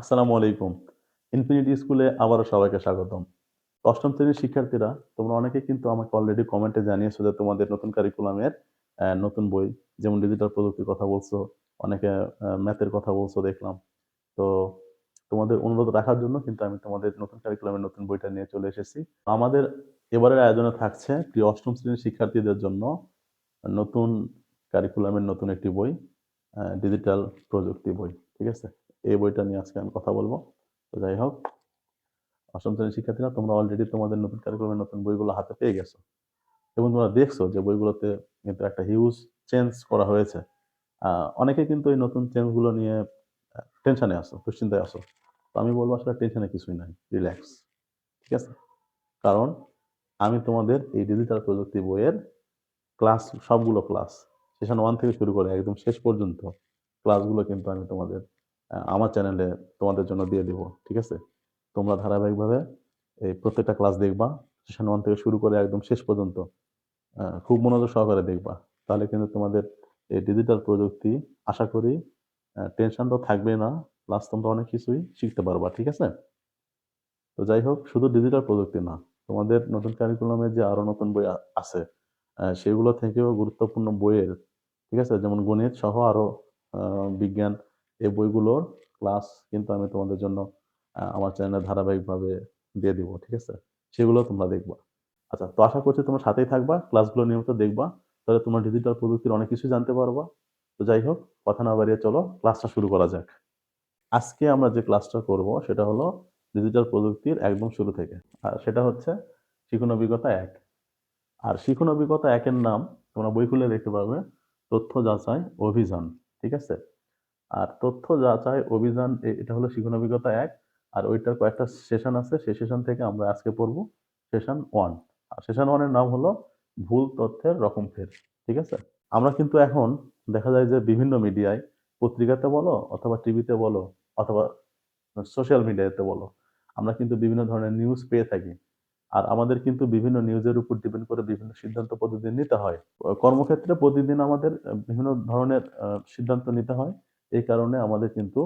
আসসালামু আলাইকুম। ইনফিনিটি স্কুলে আবারও সবাইকে স্বাগতম। অষ্টম শ্রেণির শিক্ষার্থীরা, তোমরা অনেকে কিন্তু আমাকে অলরেডি কমেন্টে জানিয়েছো যে তোমাদের নতুন কারিকুলামের নতুন বই, যেমন ডিজিটাল প্রযুক্তির কথা বলছো, অনেকে ম্যাথের কথা বলছো, দেখলাম। তো তোমাদের অনুরোধ রাখার জন্য কিন্তু আমি তোমাদের নতুন কারিকুলামের নতুন বইটা নিয়ে চলে এসেছি। আমাদের এবারের আয়োজনে থাকছে প্রিয় অষ্টম শ্রেণির শিক্ষার্থীদের জন্য নতুন কারিকুলামের নতুন একটি বই ডিজিটাল প্রযুক্তি বই, ঠিক আছে? এই বইটা নিয়ে আজকে আমি কথা বলব। তো যাই হোক, অষ্টম শ্রেণির শিক্ষার্থীরা, তোমরা অলরেডি তোমাদের নতুন কারিকুলামের নতুন বইগুলো হাতে পেয়ে গেছো। এবং তোমরা দেখছ যে বইগুলোতে কিন্তু একটা হিউজ চেঞ্জ করা হয়েছে। অনেকে কিন্তু এই নতুন চেঞ্জগুলো নিয়ে টেনশনে আসো দুশ্চিন্তায় আসো তো আমি বলব আসলে টেনশনে কিছুই নাই রিল্যাক্স ঠিক আছে? কারণ আমি তোমাদের এই ডিজিটাল প্রযুক্তি বইয়ের ক্লাস সবগুলো ক্লাস সেশন ওয়ান থেকে শুরু করে একদম শেষ পর্যন্ত ক্লাসগুলো কিন্তু আমি তোমাদের আমার চ্যানেলে তোমাদের জন্য দিয়ে দিব ঠিক আছে? তোমরা ধারাবাহিকভাবে এই প্রত্যেকটা ক্লাস দেখবা সেশন ওয়ান থেকে শুরু করে একদম শেষ পর্যন্ত খুব মনোযোগ সহকারে দেখবা। তাহলে কিন্তু তোমাদের এই ডিজিটাল প্রযুক্তি আশা করি টেনশন তো থাকবে না প্লাস তোমরা অনেক কিছুই শিখতে পারবা ঠিক আছে? তো যাই হোক শুধু ডিজিটাল প্রযুক্তি না তোমাদের নতুন কারিকুলামে যে আরও নতুন বই আছে সেগুলো থেকেও গুরুত্বপূর্ণ বইয়ের ঠিক আছে? যেমন গণিত সহ আরও আহ, বিজ্ঞান এই বইগুলোর ক্লাস কিন্তু আমি তোমাদের জন্য আমার চ্যানেলে ধারাবাহিকভাবে দিয়ে দিব, ঠিক আছে? সেগুলো তোমরা দেখবা। আচ্ছা তো আশা করছি তোমরা সাথেই থাকবা ক্লাসগুলো নিয়মিত দেখবা, তাহলে তোমরা ডিজিটাল প্রযুক্তির অনেক কিছু জানতে পারবা। তো যাই হোক, কথা না বাড়িয়ে চলো ক্লাসটা শুরু করা যাক। আজকে আমরা যে ক্লাসটা করব, সেটা হলো ডিজিটাল প্রযুক্তির একদম শুরু থেকে। আর সেটা হচ্ছে শিখন অভিজ্ঞতা এক। আর শিখন অভিজ্ঞতা একের নাম, তোমরা বই খুলে দেখতে পাবে তথ্য যাচাই অভিযান, ঠিক আছে? আর তথ্য যাচাই অভিযান এটা হলো শিখন অভিজ্ঞতা এক। আর ওইটার কয়েকটা সেশন আছে সেই সেশন থেকে আমরা আজকে পড়ব সেশন ওয়ান আর সেশন ওয়ানের নাম হলো ভুল তথ্যের রকম ফের, ঠিক আছে? আমরা কিন্তু এখন দেখা যায় যে বিভিন্ন মিডিয়ায় পত্রিকাতে বলো অথবা টিভিতে বলো অথবা সোশ্যাল মিডিয়াতে বলো, আমরা কিন্তু বিভিন্ন ধরনের নিউজ পেয়ে থাকি। আর আমাদের কিন্তু বিভিন্ন নিউজের উপর ডিপেন্ড করে বিভিন্ন সিদ্ধান্ত প্রতিদিন নিতে হয়। কর্মক্ষেত্রে প্রতিদিন আমাদের বিভিন্ন ধরনের সিদ্ধান্ত নিতে হয়। এই কারণে আমাদের কিন্তু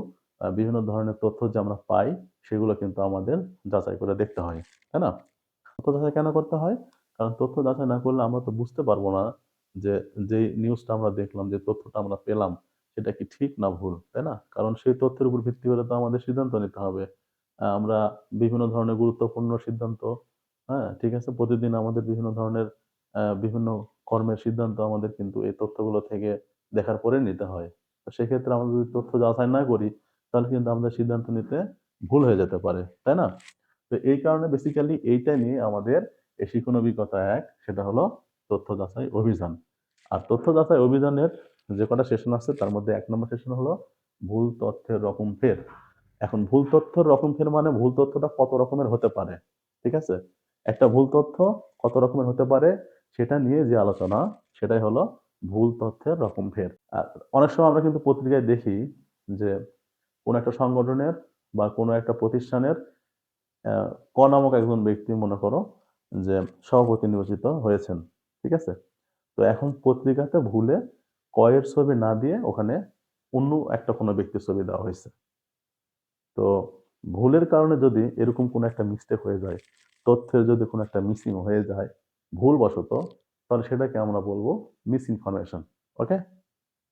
বিভিন্ন ধরনের তথ্য যে আমরা পাই, সেগুলো কিন্তু আমাদের যাচাই করে দেখতে হয়, তাই না? তথ্য যাচাই কেন করতে হয়? কারণ তথ্য যাচাই না করলে আমরা তো বুঝতে পারব না যে যে নিউজটা আমরা দেখলাম, যে তথ্যটা আমরা পেলাম, সেটা কি ঠিক না ভুল, তাই না? কারণ সেই তথ্যের উপর ভিত্তি করে তো আমাদের সিদ্ধান্ত নিতে হবে। আমরা বিভিন্ন ধরনের গুরুত্বপূর্ণ সিদ্ধান্ত হ্যাঁ ঠিক আছে? প্রতিদিন আমাদের বিভিন্ন ধরনের বিভিন্ন কর্মের সিদ্ধান্ত আমাদের কিন্তু এই তথ্যগুলো থেকে দেখার পরে নিতে হয়। সেক্ষেত্রে আমরা যদি তথ্য যাচাই না করি, তাহলে কিন্তু আমাদের সিদ্ধান্ত নিতে ভুল হয়ে যেতে পারে, তাই না? তো এই কারণে বেসিক্যালি এইটা নিয়ে আমাদের এই শিক্ষণ অভিজ্ঞতা এক, সেটা হলো তথ্য যাচাই অভিযান। আর তথ্য যাচাই অভিযানের যে কটা সেশন আছে, তার মধ্যে এক নম্বর সেশন হলো ভুল তথ্যের রকম ফের। এখন ভুল তথ্যের রকম ফের মানে ভুল তথ্যটা কত রকমের হতে পারে, ঠিক আছে? একটা ভুল তথ্য কত রকমের হতে পারে, সেটা নিয়ে যে আলোচনা, সেটাই হলো ভুল তথ্যের রকম ফের। আর অনেক সময় আমরা কিন্তু পত্রিকায় দেখি যে কোনো একটা সংগঠনের বা কোনো একটা প্রতিষ্ঠানের ক নামক একজন ব্যক্তি মনে করো যে সভাপতি নির্বাচিত হয়েছেন, ঠিক আছে? তো এখন পত্রিকাতে ভুলে কয়ের ছবি না দিয়ে ওখানে অন্য একটা কোনো ব্যক্তির ছবি দেওয়া হয়েছে। তো ভুলের কারণে যদি এরকম কোনো একটা মিস্টেক হয়ে যায়, তথ্যের যদি কোনো একটা মিসিং হয়ে যায়, ভুলবশত তাহলে সেটাকে আমরা বলব মিস ইনফরমেশন ওকে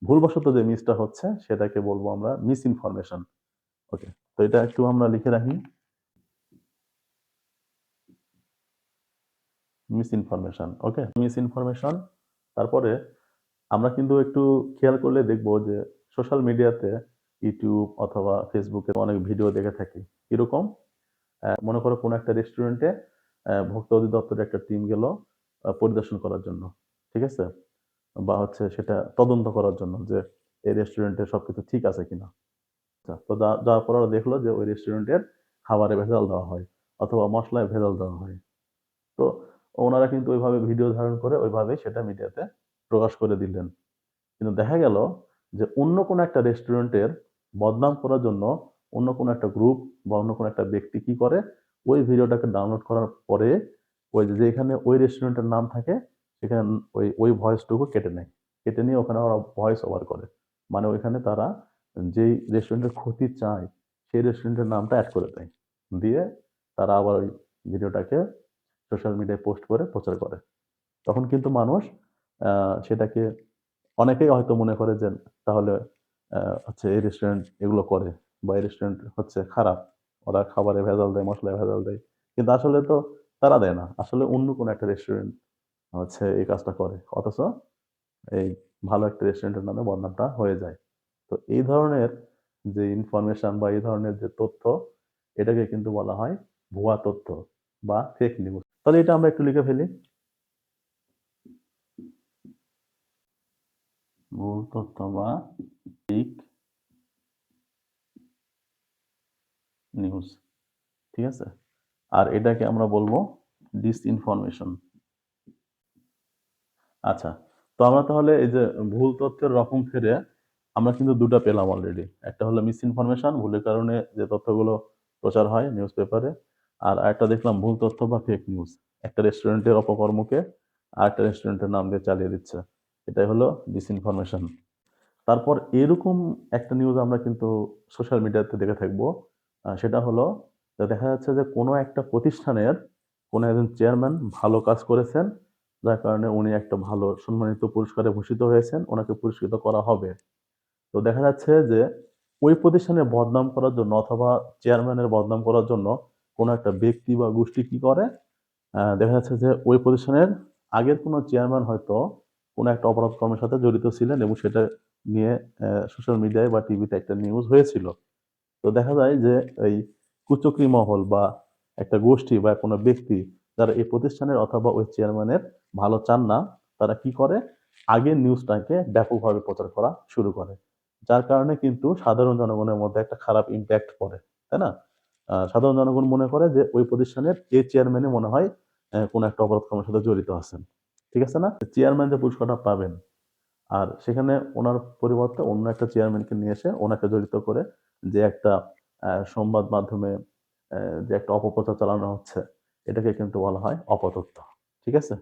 ভুলবশত যে মিসটা হচ্ছে, সেটাকে বলব আমরা মিস ইনফরমেশন ওকে তো এটা একটু আমরা লিখে রাখি। Miss information okay miss information তারপরে আমরা কিন্তু একটু খেয়াল করলে দেখব যে সোশ্যাল মিডিয়াতে ইউটিউব অথবা ফেসবুকে অনেক ভিডিও দেখে থাকি। এরকম মনে করো কোনো একটা রেস্টুরেন্টে ভোক্তা অধিদপ্তরের একটা টিম গেল পরিদর্শন করার জন্য ঠিক আছে? বা হচ্ছে সেটা তদন্ত করার জন্য যে এই রেস্টুরেন্টে সবকিছু ঠিক আছে কিনা। আচ্ছা, তো যাওয়ার পর দেখল যে ওই রেস্টুরেন্টের খাবারে ভেজাল দেওয়া হয় অথবা মশলায় ভেজাল দেওয়া হয়। তো ওনারা কিন্তু ওইভাবে ভিডিও ধারণ করে ওইভাবে সেটা মিডিয়াতে প্রকাশ করে দিলেন। কিন্তু দেখা গেল যে অন্য কোনো একটা রেস্টুরেন্টের বদনাম করার জন্য অন্য কোনো একটা গ্রুপ বা অন্য কোনো একটা ব্যক্তি কি করে ওই ভিডিওটাকে ডাউনলোড করার পরে ওই যে যেখানে ওই রেস্টুরেন্টের নাম থাকে সেখানে ওই ওই ভয়েসটুকু কেটে নেয় কেটে নিয়ে ওখানে ওরা ভয়েস ওভার করে মানে ওইখানে তারা যেই রেস্টুরেন্টের ক্ষতি চায় সেই রেস্টুরেন্টের নামটা অ্যাড করে দেয়। দিয়ে তারা আবার ওই ভিডিওটাকে সোশ্যাল মিডিয়ায় পোস্ট করে প্রচার করে। তখন কিন্তু মানুষ সেটাকে অনেকেই হয়তো মনে করে যে তাহলে হচ্ছে এই রেস্টুরেন্ট এগুলো করে বা এই রেস্টুরেন্ট হচ্ছে খারাপ। ওরা খাবারে ভেজাল দেয়, মশলায় ভেজাল দেয়। কিন্তু আসলে তো তারা দেয় না। আসলে অন্য কোনো একটা রেস্টুরেন্ট হচ্ছে এই কাজটা করে। অথচ এই ভালো একটা রেস্টুরেন্টের নামে বদনামটা হয়ে যায়। তো এই ধরনের যে ইনফরমেশন বা এই ধরনের যে তথ্য, এটাকে কিন্তু বলা হয় ভুয়া তথ্য বা ফেক নিউজ। তাহলে এটা আমরা একটু লিখে ফেলি। ভুল তথ্য বা ফেক নিউজ। ঠিক আছে? আর এটাকে আমরা বলব ডিসইনফরমেশন। আচ্ছা। তো আমরা তাহলে এই যে ভুল তথ্যের রকম ফেরে আমরা কিন্তু ২ টা পেলাম অলরেডি। একটা হলো মিসইনফরমেশন ভুলের কারণে যে তথ্যগুলো প্রচার হয় নিউজ পেপারে। আর একটা দেখলাম ভুল তথ্য বা ফেক নিউজ। একটা রেস্টুরেন্টের অপকর্মকে আর একটা রেস্টুরেন্টের নাম দিয়ে চালিয়ে দিচ্ছে। এটাই হলো ডিসইনফরমেশন। তারপর এরকম একটা নিউজ আমরা কিন্তু সোশ্যাল মিডিয়াতে দেখে থাকব। সেটা হলো যে দেখা যাচ্ছে যে কোনো একটা প্রতিষ্ঠানের কোনো একজন চেয়ারম্যান ভালো কাজ করেছেন। যার কারণে উনি একটা ভালো সম্মানিত পুরস্কারে ভূষিত হয়েছেন। ওনাকে পুরস্কৃত করা হবে। তো দেখা যাচ্ছে যে ওই প্রতিষ্ঠানের বদনাম করার জন্য অথবা চেয়ারম্যানের বদনাম করার জন্য কোনো একটা ব্যক্তি বা গোষ্ঠী কি করে? দেখা যাচ্ছে যে ওই প্রতিষ্ঠানের আগের কোনো চেয়ারম্যান হয়তো কোনো একটা অপরাধ কর্মের সাথে জড়িত ছিলেন এবং সেটা নিয়ে সোশ্যাল মিডিয়ায় বা টিভিতে একটা নিউজ হয়েছিল। তো দেখা যায় যে এই কুচক্রী মহল বা একটা গোষ্ঠী বা কোনো ব্যক্তি যারা এই প্রতিষ্ঠানের অথবা ওই চেয়ারম্যানের ভালো চান না, তারা কি করে? আগের নিউজটাকে ব্যাপকভাবে প্রচার করা শুরু করে। যার কারণে কিন্তু সাধারণ জনগণের মধ্যে একটা খারাপ ইমপ্যাক্ট পড়ে। তাই না? সাধারণ জনগণ মনে করে যে ওই প্রতিষ্ঠানের এই চেয়ারম্যানই মনে হয় কোনো একটা অপরাধ কর্মের সাথে জড়িত আছেন। ঠিক আছে না? চেয়ারম্যান যে পুরস্কারটা পাবেন আর সেখানে ওনার পরিবর্তে অন্য একটা চেয়ারম্যানকে নিয়ে এসে ওনাকে জড়িত করে যে একটা সংবাদ মাধ্যমে যে একটা অপপ্রচার চালানো হচ্ছে, এটাকে কিন্তু বলা হয় অপতথ্য। ঠিক আছে?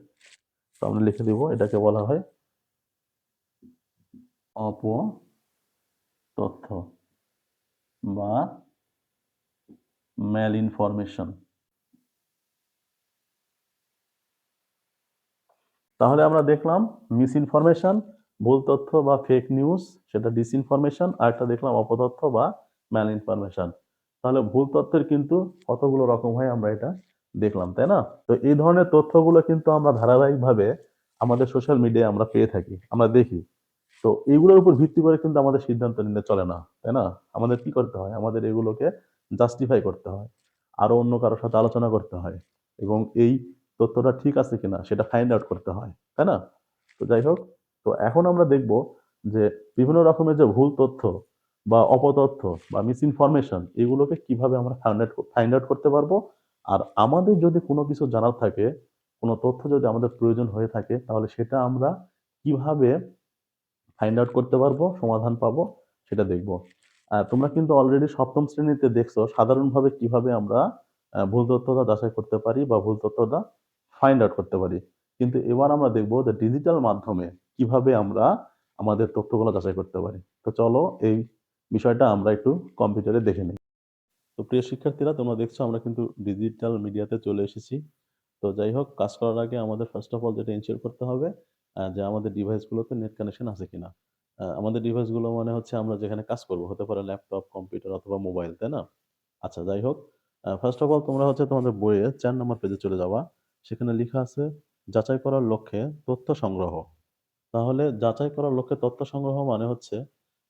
তো আমরা লিখে দিব এটাকে বলা হয় অপ তথ্য বা ম্যাল ইনফরমেশন। তাহলে আমরা দেখলাম মিস ইনফরমেশন ভুল তথ্য বা ফেক নিউজ সেটা ডিসইনফরমেশন। আরেকটা দেখলাম অপতথ্য বা ম্যাল ইনফরমেশন। তাহলে ভুল তথ্যের কিন্তু কতগুলো রকম হয় আমরা এটা দেখলাম, তাই না? তো এই ধরনের তথ্যগুলো কিন্তু আমরা ধারাবাহিকভাবে আমাদের সোশ্যাল মিডিয়ায় আমরা পেয়ে থাকি। আমরা দেখি। তো এগুলোর উপর ভিত্তি করে কিন্তু আমাদের সিদ্ধান্ত নিলে চলে না, তাই না? আমাদের কি করতে হয়? আমাদের এগুলোকে জাস্টিফাই করতে হয়। আরও অন্য কারোর সাথে আলোচনা করতে হয় এবং এই তথ্যটা ঠিক আছে কিনা সেটা ফাইন্ড আউট করতে হয়। তাই না? তো যাই হোক, তো এখন আমরা দেখব যে বিভিন্ন রকমের যে ভুল তথ্য বা অপতথ্য বা মিসইনফরমেশন এগুলোকে কীভাবে আমরা ফাইন্ড আউট ফাইন্ড আউট করতে পারব। আর আমাদের যদি কোনো কিছু জানার থাকে, কোনো তথ্য যদি আমাদের প্রয়োজন হয়ে থাকে তাহলে সেটা আমরা কীভাবে ফাইন্ড আউট করতে পারব, সমাধান পাবো সেটা দেখব। তোমরা কিন্তু অলরেডি সপ্তম শ্রেণীতে দেখছ সাধারণভাবে কীভাবে আমরা ভুল তথ্যটা যাচাই করতে পারি বা ভুল তথ্যটা ফাইন্ড আউট করতে পারি। কিন্তু এবার আমরা দেখব যে ডিজিটাল মাধ্যমে কীভাবে আমরা আমাদের তথ্যগুলো যাচাই করতে পারি। তো চলো এই বিষয়টা আমরা একটু কম্পিউটারে দেখে নিই তো প্রিয় শিক্ষার্থীরা তোমরা দেখছ আমরা কিন্তু ডিজিটাল মিডিয়াতে চলে এসেছি। তো যাই হোক কাজ করার আগে আমাদের ফার্স্ট অফ অল যেটা এনশিওর করতে হবে যে আমাদের ডিভাইসগুলোতে নেট কানেকশন আছে কিনা। আমাদের ডিভাইসগুলো মানে হচ্ছে আমরা যেখানে কাজ করব। হতে পারে ল্যাপটপ, কম্পিউটার অথবা মোবাইল, তাই না? আচ্ছা যাই হোক, ফার্স্ট অফ অল তোমরা হচ্ছে তোমাদের বইয়ে চার নম্বর পেজে চলে যাওয়া সেখানে লিখা আছে যাচাই করার লক্ষ্যে তথ্য সংগ্রহ। তাহলে যাচাই করার লক্ষ্যে তথ্য সংগ্রহ মানে হচ্ছে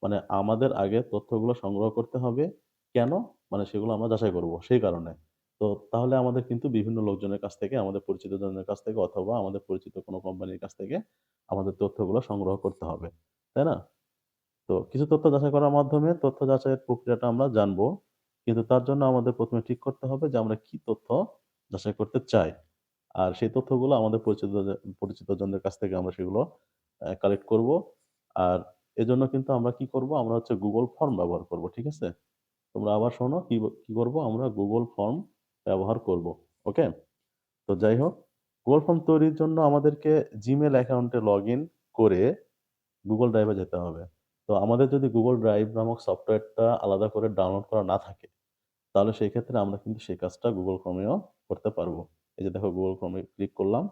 মানে আমাদের আগে তথ্যগুলো সংগ্রহ করতে হবে। কেন? মানে সেগুলো আমরা যাচাই করব সেই কারণে। তো তাহলে আমাদের কিন্তু বিভিন্ন লোকজনের কাছ থেকে, আমাদের পরিচিত জনের কাছ থেকে অথবা আমাদের পরিচিত কোনো কোম্পানির কাছ থেকে আমাদের তথ্যগুলো সংগ্রহ করতে হবে। তাই না? তো কিছু তথ্য যাচাই করার মাধ্যমে তথ্য যাচাইয়ের প্রক্রিয়াটা আমরা জানব। কিন্তু তার জন্য আমাদের প্রথমে ঠিক করতে হবে যে আমরা কি তথ্য যাচাই করতে চাই। আর সেই তথ্যগুলো আমাদের পরিচিত পরিচিত পরিচিতজনদের কাছ থেকে আমরা সেগুলো কালেক্ট করব। আর এজন্য কিন্তু আমরা কি করব? আমরা হচ্ছে গুগল ফর্ম ব্যবহার করব। ঠিক আছে? তোমরা আবার শোনো কি কি করব? আমরা গুগল ফর্ম ব্যবহার করব। ওকে? তো যাই হোক, গুগল ফর্ম তৈরির জন্য আমাদেরকে জিমেল অ্যাকাউন্টে লগইন করে গুগল ড্রাইভে যেতে হবে। তো আমাদের যদি গুগল ড্রাইভ নামক সফটওয়্যারটা আলাদা করে ডাউনলোড করা না থাকে, তাহলে সেই ক্ষেত্রে আমরা কিন্তু সেই কাজটা গুগল ক্রমেও করতে পারব। এই যে দেখো গুগল ক্রমে ক্লিক করলাম।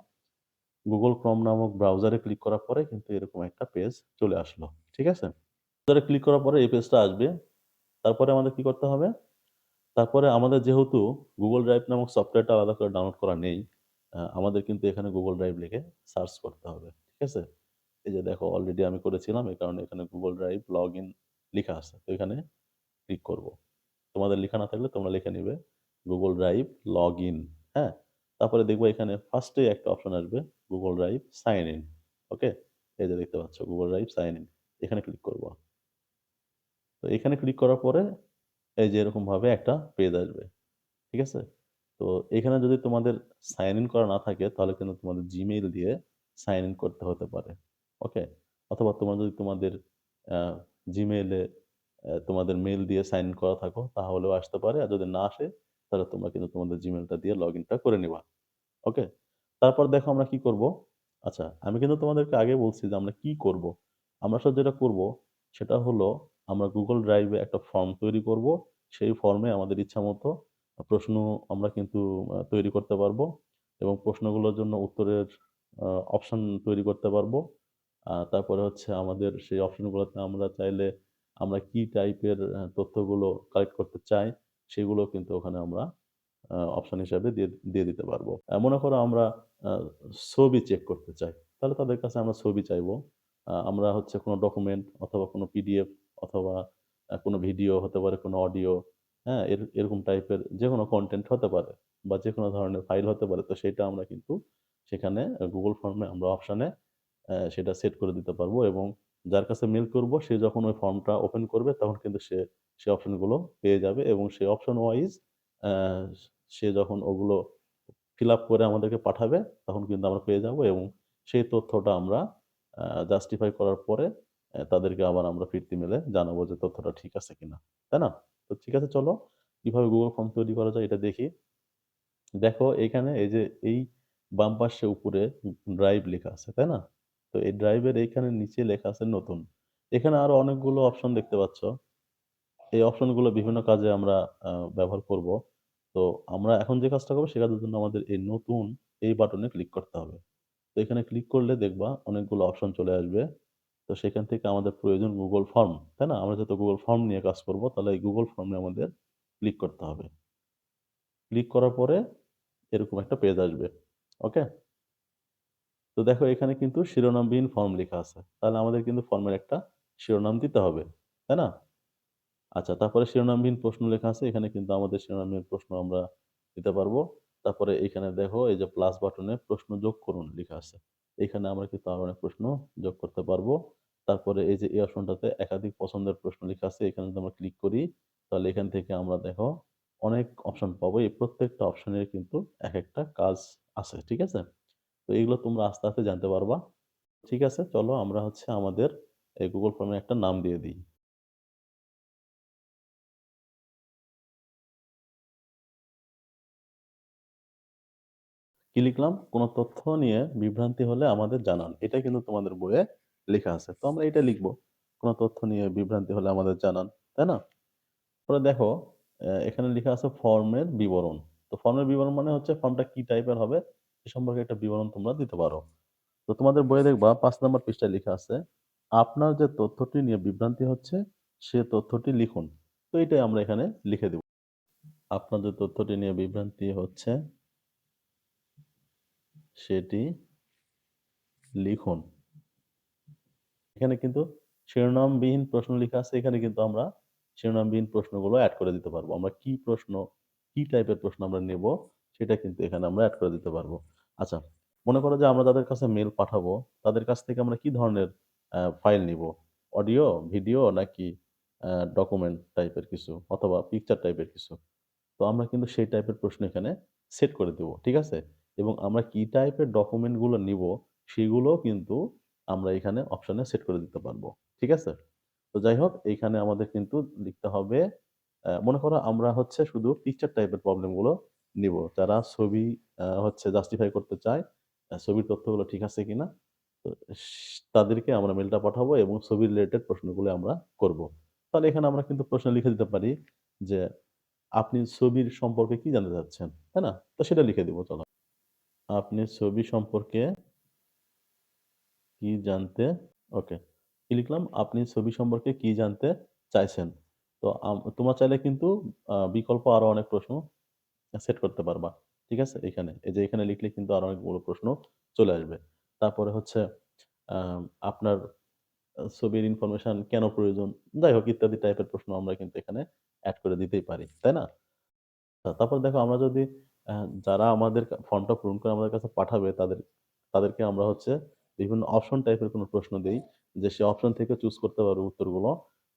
গুগল ক্রম নামক ব্রাউজারে ক্লিক করার পরে কিন্তু এরকম একটা পেজ চলে আসলো। ঠিক আছে? ব্রাউজারে ক্লিক করার পরে এই পেজটা আসবে। তারপরে আমাদের কি করতে হবে? তারপরে আমাদের যেহেতু গুগল ড্রাইভ নামক সফটওয়্যারটা আলাদা করে ডাউনলোড করা নেই, আমাদের কিন্তু এখানে গুগল ড্রাইভ লিখে সার্চ করতে হবে। ঠিক আছে? এই যে দেখো অলরেডি আমি করেছিলাম। এই কারণে এখানে গুগল ড্রাইভ লগ ইন লিখা আছে। তো এখানে ক্লিক করব। তোমাদের লেখা না থাকলে তোমরা লিখে নিবে গুগল ড্রাইভ লগ ইন হ্যাঁ? তারপরে দেখবা এখানে ফার্স্ট একটা অপশন আসবে Google drive sign in. Okay? এই যে দেখতে পাচ্ছ গুগল ড্রাইভ সাইন ইন। এখানে ক্লিক করব। তো এখানে ক্লিক করার পরে এই যে এরকমভাবে একটা পেজ আসবে। ঠিক আছে? তো এখানে যদি তোমাদের সাইন ইন করা না থাকে তাহলে কিন্তু তোমাদের Gmail দিয়ে সাইন ইন করতে হতে পারে। ওকে? অথবা তোমরা যদি তোমাদের অ্যা তোমাদের মেইল দিয়ে সাইন ইন করা থাকো তাহলেও আসতে পারে। আর যদি না আসে তাহলে তোমরা কিন্তু তোমাদের Gmail টা দিয়ে লগইনটা করে নিবা। ওকে? তারপর দেখো আমরা কি করব? আচ্ছা, আমি কিন্তু তোমাদেরকে আগে বলছি যে আমরা কি করব? আমরা আসলে যেটা করব, সেটা হলো আমরা Drive এ একটা ফর্ম তৈরি করব। সেই ফর্মে আমাদের ইচ্ছামতো আ প্রশ্ন আমরা কিন্তু তৈরি করতে পারব এবং প্রশ্নগুলোর জন্য উত্তরের আ অপশন তৈরি করতে পারব। তারপরে হচ্ছে আমাদের সেই অপশনগুলোতে আমরা চাইলে আমরা কি টাইপের তথ্যগুলো কালেক্ট করতে চাই, সেগুলো কিন্তু ওখানে আমরা আ অপশন হিসাবে দিয়ে দিয়ে দিতে পারব। মনে করো আমরা ছবি চেক করতে চাই। তাহলে তাদের কাছে আমরা ছবি চাইব। আমরা হচ্ছে কোনো ডকুমেন্ট অথবা কোনো পিডিএফ অথবা কোনো ভিডিও হতে পারে, কোনো অডিও, হ্যাঁ? এর এরকম টাইপের যে কোনো কন্টেন্ট হতে পারে বা যে কোনো ধরনের ফাইল হতে পারে। তো সেটা আমরা কিন্তু সেখানে গুগল ফর্মে আমরা অপশানে সেটা সেট করে দিতে পারব এবং যার কাছে মেল করব সে যখন ওই ফর্মটা ওপেন করবে তখন কিন্তু সে সে অপশনগুলো পেয়ে যাবে এবং সেই অপশন ওয়াইজ সে যখন ওগুলো ফিল আপ করে আমাদেরকে পাঠাবে তখন কিন্তু আমরা পেয়ে যাব এবং সেই তথ্যটা আমরা জাস্টিফাই করার পরে তাদেরকে আবার আমরা ফিরতি মেলে জানাব যে তথ্যটা ঠিক আছে কিনা। তাই না? তো ঠিক আছে চলো কীভাবে গুগল ফর্ম তৈরি করা যায় এটা দেখি। দেখো এখানে এই যে এই বাম পাশে উপরে ড্রাইভ লেখা আছে, তাই না? তো এই ড্রাইভের এইখানে নিচে লেখা আছে নতুন। এখানে আরও অনেকগুলো অপশন দেখতে পাচ্ছ। এই অপশনগুলো বিভিন্ন কাজে আমরা ব্যবহার করব। তো আমরা এখন যে কাজটা করব সে কাজের জন্য আমাদের এই নতুন এই বাটনে ক্লিক করতে হবে। তো এখানে ক্লিক করলে দেখবা অনেকগুলো অপশন চলে আসবে। তো সেখান থেকে আমাদের প্রয়োজন গুগল ফর্ম, তাই না? আমরা যেহেতু Google ফর্ম নিয়ে কাজ করব তাহলে এই Google ফর্মে আমাদের ক্লিক করতে হবে। ক্লিক করার পরে এরকম একটা পেজ আসবে। ওকে? তো দেখো এখানে কিন্তু শিরোনামবিহীন ফর্ম লেখা আছে। তাহলে আমাদের কিন্তু ফর্মের একটা শিরোনাম দিতে হবে। তাই না? আচ্ছা তারপরে শিরোনামবিহীন প্রশ্ন লেখা আছে। এখানে কিন্তু আমাদের শিরোনামবিহীন প্রশ্ন আমরা দিতে পারব। তারপরে এইখানে দেখো এই যে প্লাস বাটনে প্রশ্ন যোগ করুন লেখা আছে। এখানে আমরা কিন্তু অনেক প্রশ্ন যোগ করতে পারব। তারপরে এই যে এই অপশনটাতে একাধিক পছন্দের প্রশ্ন লেখা আছে। এখানে যদি আমরা ক্লিক করি তাহলে এখান থেকে আমরা দেখো অনেক অপশন পাবো। এই প্রত্যেকটা অপশনের কিন্তু এক একটা কাজ আছে। ঠিক আছে? তো এগুলো তোমরা আস্তে, আস্তে জানতে পারবা। ঠিক আছে? চলো আমরা হচ্ছে আমাদের এই গুগল ফর্মে একটা নাম দিয়ে দিই। কি লিখলাম? কোন তথ্য নিয়ে বিভ্রান্তি হলে আমাদের জানান। এটা কিন্তু তোমাদের বইয়ে লেখা আছে। তো আমরা এটা লিখব কোন তথ্য নিয়ে বিভ্রান্তি হলে আমাদের জানান। তাই না? পরে দেখো এখানে লেখা আছে ফর্মের বিবরণ। তো ফর্মের বিবরণ মানে হচ্ছে ফর্মটা কি টাইপের হবে সে সম্পর্কে একটা বিবরণ তোমরা দিতে পারো। তো তোমাদের বইয়ে দেখবা পাঁচ নাম্বার পৃষ্ঠায় লেখা আছে, আপনার যে তথ্যটি নিয়ে বিভ্রান্তি হচ্ছে সে তথ্যটি লিখুন। তো এটাই আমরা এখানে লিখে দিব। আপনার যে তথ্যটি নিয়ে বিভ্রান্তি হচ্ছে সেটি লিখুন। এখানে কিন্তু শিরোনামবিহীন প্রশ্ন লেখা আছে। এখানে কিন্তু আমরা শিরোনামবিহীন প্রশ্নগুলো অ্যাড করে দিতে পারব। আমরা কি প্রশ্ন, কি টাইপের প্রশ্ন আমরা নেব সেটা কিন্তু এখানে আমরা অ্যাড করে দিতে পারব। আচ্ছা, মনে করো যে আমরা যাদের কাছে মেল পাঠাবো তাদের কাছ থেকে আমরা কি ধরনের ফাইল নিব অডিও, ভিডিও নাকি ডকুমেন্ট টাইপের কিছু অথবা পিকচার টাইপের কিছু। তো আমরা কিন্তু সেই টাইপের প্রশ্ন এখানে সেট করে দিব। ঠিক আছে? এবং আমরা কি টাইপের ডকুমেন্টগুলো নিবো সেগুলোও কিন্তু আমরা এখানে অপশনে সেট করে দিতে পারব। ঠিক আছে? তো যাই হোক এইখানে আমাদের কিন্তু লিখতে হবে মনে করো আমরা হচ্ছে শুধু পিকচার টাইপের প্রবলেমগুলো নিবো। যারা ছবি হচ্ছে জাস্টিফাই করতে চায়, ছবির তথ্যগুলো ঠিক আছে কিনা। তো তাদেরকে আমরা মেলটা পাঠাবো এবং ছবি রিলেটেড প্রশ্নগুলো আমরা করব। তাহলে এখানে আমরা কিন্তু প্রশ্ন লিখে দিতে পারি যে আপনি ছবির সম্পর্কে কি জানতে চাচ্ছেন, তাই না? তো সেটা লিখে দিব চলো। আপনি ছবি সম্পর্কে কি জানতে, ওকে। কি লিখলাম? আপনি ছবি সম্পর্কে কি জানতে চাইছেন। তো তোমার চাইলে কিন্তু বিকল্প আরও অনেক প্রশ্ন সেট করতে পারবা। ঠিক আছে? এখানে। এই যে এখানে লিখলে কিন্তু আরও অনেকগুলো প্রশ্ন চলে আসবে। তারপরে হচ্ছে আপনার ছবির ইনফরমেশন কেন প্রয়োজন? যাই হোক, ইত্যাদি টাইপের প্রশ্ন আমরা কিন্তু এখানে অ্যাড করে দিতেই পারি। তাই না? তারপর দেখো, আমরা যদি যারা আমাদের ফর্মটা পূরণ করে আমাদের কাছে পাঠাবে তাদের তাদেরকে আমরা হচ্ছে বিভিন্ন অপশন টাইপের কোনো প্রশ্ন দিই যে সে অপশন থেকে চুজ করতে পারবে উত্তরগুলো।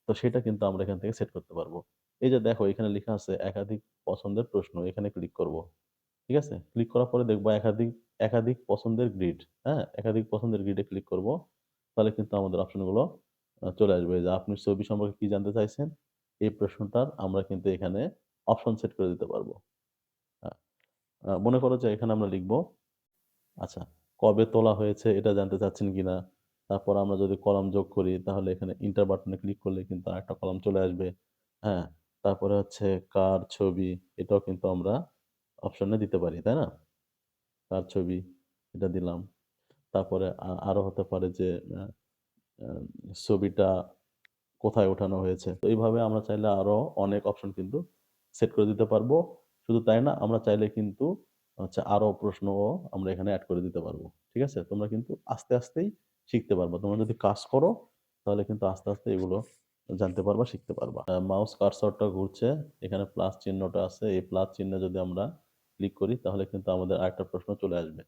তো সেটা কিন্তু আমরা এখান থেকে সেট করতে পারব। এই যে দেখো এখানে লেখা আছে একাধিক পছন্দের প্রশ্ন। এখানে ক্লিক করব। ঠিক আছে? ক্লিক করার পরে দেখব একাধিক একাধিক পছন্দের গ্রিড, হ্যাঁ? একাধিক পছন্দের গ্রিডে ক্লিক করব। তাহলে কিন্তু আমাদের অপশনগুলো চলে আসবে। যে আপনি ছবি সম্পর্কে কি জানতে চাইছেন? এই প্রশ্নটার আমরা কিন্তু এখানে অপশন সেট করে দিতে পারব। মনে করো যে এখানে আমরা লিখব আচ্ছা, কবে তোলা হয়েছে এটা জানতে চাচ্ছেন কিনা? তারপর আমরা যদি কলাম যোগ করি তাহলে এখানে ইন্টার বাটনে ক্লিক করলে কিন্তু আরেকটা কলাম চলে আসবে। হ্যাঁ? তারপরে হচ্ছে কার ছবি এটাও কিন্তু আমরা অপশনে দিতে পারি, তাই না? কার ছবি এটা দিলাম। তারপরে আরও হতে পারে যে ছবিটা কোথায় ওঠানো হয়েছে। তো এইভাবে আমরা চাইলে আরও অনেক অপশন কিন্তু সেট করে দিতে পারব। শুধু তাই না আমরা চাইলে কিন্তু হচ্ছে আরও প্রশ্নও আমরা এখানে অ্যাড করে দিতে পারব। ঠিক আছে? তোমরা কিন্তু আস্তে, আস্তেই শিখতে পারবা। তোমরা যদি কাজ করো তাহলে কিন্তু আস্তে, আস্তে এগুলো জানতে পারবা, শিখতে পারবা। মাউস কার্সরটা ঘুরছে। এখানে প্লাস চিহ্নটা আছে। এই প্লাস চিহ্নে যদি আমরা ক্লিক করি তাহলে কিন্তু আমাদের আরেকটা প্রশ্ন চলে আসবে।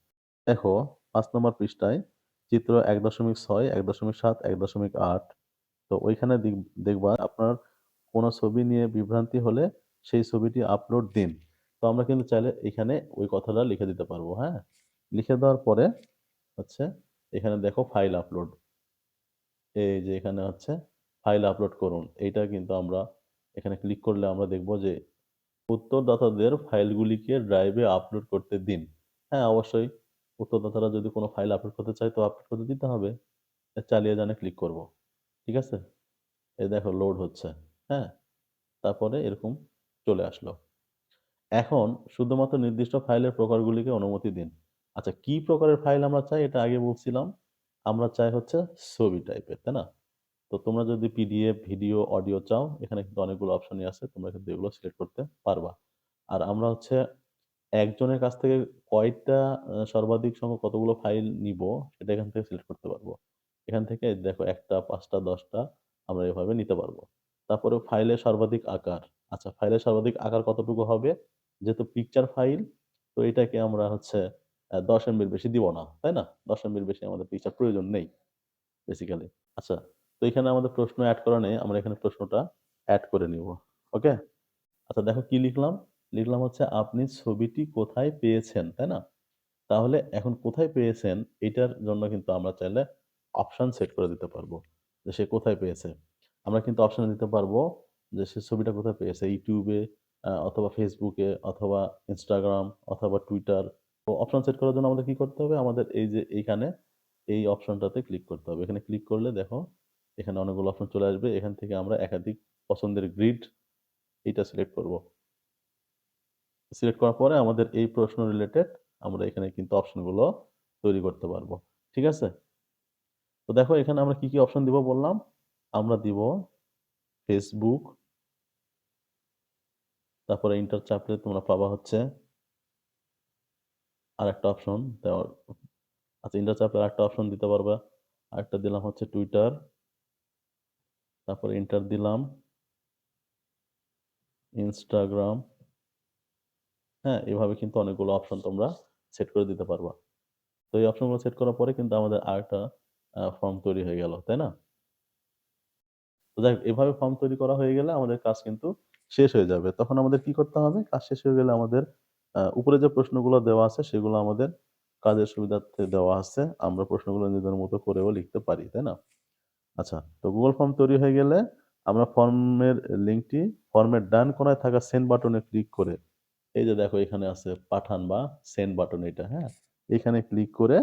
দেখো পাঁচ নম্বর পৃষ্ঠায় চিত্র ১.৬, ১.৭, ১.৮ তো ওইখানে দেখবা আপনার কোনো ছবি নিয়ে বিভ্রান্তি হলে সেই ছবিটি আপলোড দিন। তো আমরা কিন্তু চাইলে এখানে ওই কথাটা লিখে দিতে পারব, হ্যাঁ? লিখে দেওয়ার পরে হচ্ছে এখানে দেখো ফাইল আপলোড। এই যে এখানে হচ্ছে ফাইল আপলোড করুন। এইটা কিন্তু আমরা এখানে ক্লিক করলে আমরা দেখব যে উত্তরদাতাদের ফাইলগুলিকে ড্রাইভে আপলোড করতে দিন। হ্যাঁ, অবশ্যই উত্তরদাতারা যদি কোনো ফাইল আপলোড করতে চায় তো আপলোড করতে দিতে হবে। চালিয়ে জানে ক্লিক করব। ঠিক আছে? এই দেখো লোড হচ্ছে। হ্যাঁ? তারপরে এরকম চলে আসলো। এখন শুধুমাত্র নির্দিষ্ট ফাইলের প্রকারগুলিকে অনুমতি দিন। আচ্ছা কি প্রকারের ফাইল আমরা চাই এটা আগে বলছিলাম। আমরা চাই হচ্ছে ছবি টাইপের, তাই না? তো তোমরা যদি পিডিএফ, ভিডিও, অডিও চাও এখানে কিন্তু অনেকগুলো অপশনই আছে। তোমরা কিন্তু এগুলো সিলেক্ট করতে পারবা। আর আমরা হচ্ছে একজনের কাছ থেকে কয়টা সর্বাধিক সংখ্যক কতগুলো ফাইল নিব সেটা এখান থেকে সিলেক্ট করতে পারব। এখান থেকে দেখো ১ টা, ৫ টা, ১০ টা আমরা এভাবে নিতে পারব। তারপরে ফাইলের সর্বাধিক আকার। আচ্ছা ফাইলের সর্বাধিক আকার কতটুকু হবে? যেহেতু পিকচার ফাইল তো এটাকে আমরা হচ্ছে ১০ এমবির বেশি দিব না। তাই না? ১০ এমবির বেশি আমাদের পিকচার প্রয়োজন নেই বেসিক্যালি। আচ্ছা তো এখানে আমাদের প্রশ্ন এড করা নেই। আমরা এখানে প্রশ্নটা অ্যাড করে নিব। ওকে? আচ্ছা দেখো কি লিখলাম? লিখলাম হচ্ছে আপনি ছবিটি কোথায় পেয়েছেন, তাই না? তাহলে এখন কোথায় পেয়েছেন এটার জন্য কিন্তু আমরা চাইলে অপশন সেট করে দিতে পারব। যে সে কোথায় পেয়েছে। আমরা কিন্তু অপশন দিতে পারব যে সে ছবিটা কোথায় পেয়েছে। আ অথবা ফেসবুকে অথবা ইনস্টাগ্রাম অথবা টুইটার তো অপশন সেট করার জন্য আমাদের কি করতে হবে? আমাদের এই যে এইখানে এই অপশনটাতে ক্লিক করতে হবে। এখানে ক্লিক করলে দেখো এখানে অনেকগুলো অপশন চলে আসবে। এখান থেকে আমরা একাধিক পছন্দের গ্রিড এইটা সিলেক্ট করব। সিলেক্ট করার পরে আমাদের এই প্রশ্ন রিলেটেড আমরা এখানে কিন্তু অপশনগুলো তৈরি করতে পারব। ঠিক আছে? তো দেখো এখানে আমরা কি, কি অপশন দিব বললাম? আমরা দিব Facebook তারপরে এন্টার চাপলে তোমরা পাবা হচ্ছে আরেকটা অপশন দেওয়ার আচ্ছা এন্টার চাপলে আরেকটা অপশন দিতে পারবা। আরেকটা দিলাম হচ্ছে Twitter, তারপরে এন্টার দিলাম Instagram হ্যাঁ? এভাবে কিন্তু অনেকগুলো অপশন তোমরা সেট করে দিতে পারবা। তো এই অপশনগুলো সেট করার পরে কিন্তু আমাদের আরেকটা আ ফর্ম তৈরি হয়ে গেল। তাই না? তো যাই এভাবে ফর্ম তৈরি করা হয়ে গেলে আমাদের কাজ কিন্তু শেষ হয়ে যাবে। তখন আমাদের কি করতে হবে? কাজ শেষ হয়ে গেলে আমাদের উপরে যে প্রশ্নগুলো দেওয়া আছে সেগুলো আমাদের কাজের সুবিধার্থে দেওয়া আছে। আমরা প্রশ্নগুলো নিজেদের মতো করেও লিখতে পারি। তাই না? আচ্ছা তো গুগল ফর্ম তৈরি হয়ে গেলে আমরা ফর্মের লিঙ্কটি ফর্মের ডান কোণায় থাকা সেন্ড বাটনে ক্লিক করে এই যে দেখো এখানে আছে পাঠান বা সেন্ড বাটন এটা, হ্যাঁ? এখানে ক্লিক করে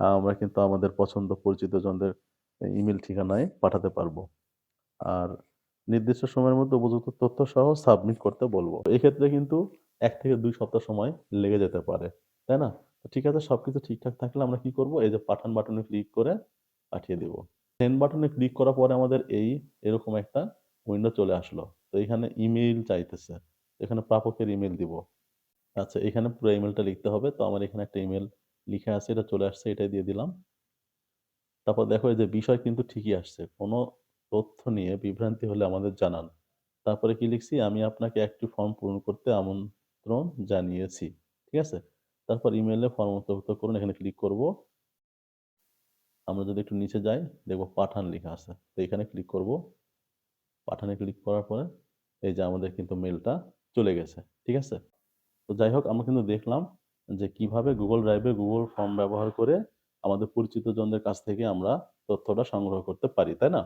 আমরা কিন্তু আমাদের পছন্দ পরিচিত জনদের ইমেল ঠিকানায় পাঠাতে পারব। আর নির্দিষ্ট সময়ের মধ্যে উপযুক্ত তথ্য সহ সাবমিট করতে বলব। এক্ষেত্রে কিন্তু এক থেকে দুই সপ্তাহ সময় লেগে যেতে পারে। তাই না? ঠিক আছে, সবকিছু ঠিকঠাক থাকলে আমরা কি করব? এই যে পাঠান বাটনে ক্লিক করে পাঠিয়ে দিব। সেন্ড বাটনে ক্লিক করার পরে আমাদের এই এরকম একটা উইন্ডো চলে আসলো। তো এখানে ইমেইল চাইতেছে। এখানে প্রাপকের ইমেইল দিব। আচ্ছা এখানে পুরো ইমেলটা লিখতে হবে। তো আমার এখানে একটা ইমেল লিখে আছে, এটা চলে আসছে, এটাই দিয়ে দিলাম। তারপর দেখো এই যে বিষয় কিন্তু ঠিকই আসছে। কোন তথ্য নিয়ে বিভ্রান্তি হলে আমাদের জানান। তারপরে কি লিখছি? আমি আপনাকে একটি ফর্ম পূরণ করতে আমন্ত্রণ জানিয়েছি। ঠিক আছে? তারপর ইমেইলে ফর্ম অন্তর্ভুক্ত করুন এখানে ক্লিক করব। আমরা যদি একটু নিচে যাই, দেখব পাঠান লেখা আছে। তো এখানে ক্লিক করব। পাঠানে ক্লিক করার পরে এই যে আমাদের কিন্তু মেইলটা চলে গেছে। ঠিক আছে? তো যাই হোক, আমরা কিন্তু দেখলাম যে কীভাবে গুগল ড্রাইভে গুগল ফর্ম ব্যবহার করে আমাদের পরিচিত জনদের কাছ থেকে আমরা তথ্যটা সংগ্রহ করতে পারি। তাই না?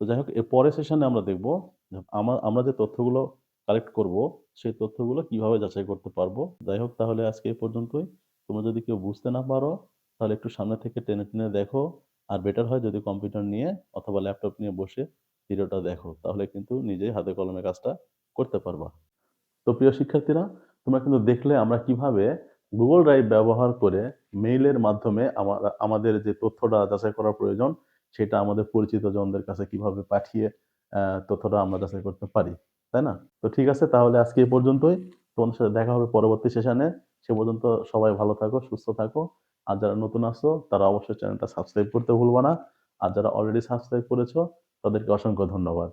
তো যাই হোক এর পরের সেশনে আমরা দেখব যে আমা আমরা যে তথ্যগুলো কালেক্ট করব সেই তথ্যগুলো কীভাবে যাচাই করতে পারব। যাই হোক তাহলে আজকে এই পর্যন্তই। তোমরা যদি কেউ বুঝতে না পারো তাহলে একটু সামনে থেকে টেনে, টেনে দেখো। আর বেটার হয় যদি কম্পিউটার নিয়ে অথবা ল্যাপটপ নিয়ে বসে ভিডিওটা দেখো। তাহলে কিন্তু নিজেই হাতে কলমে কাজটা করতে পারবা। তো প্রিয় শিক্ষার্থীরা তোমরা কিন্তু দেখলে আমরা কীভাবে গুগল Drive ব্যবহার করে মেইলের মাধ্যমে আমরা আমাদের যে তথ্যটা যাচাই করা প্রয়োজন সেটা আমাদের পরিচিত জনদের কাছে কীভাবে পাঠিয়ে তথ্যটা আমরা যাচাই করতে পারি। তাই না? তো ঠিক আছে তাহলে আজকে এই পর্যন্তই। তোমাদের সাথে দেখা হবে পরবর্তী সেশনে। সে পর্যন্ত সবাই ভালো থাকো, সুস্থ থাকো। আর যারা নতুন আসছো তারা অবশ্যই চ্যানেলটা সাবস্ক্রাইব করতে ভুলবো না। আর যারা অলরেডি সাবস্ক্রাইব করেছ তাদেরকে অসংখ্য ধন্যবাদ।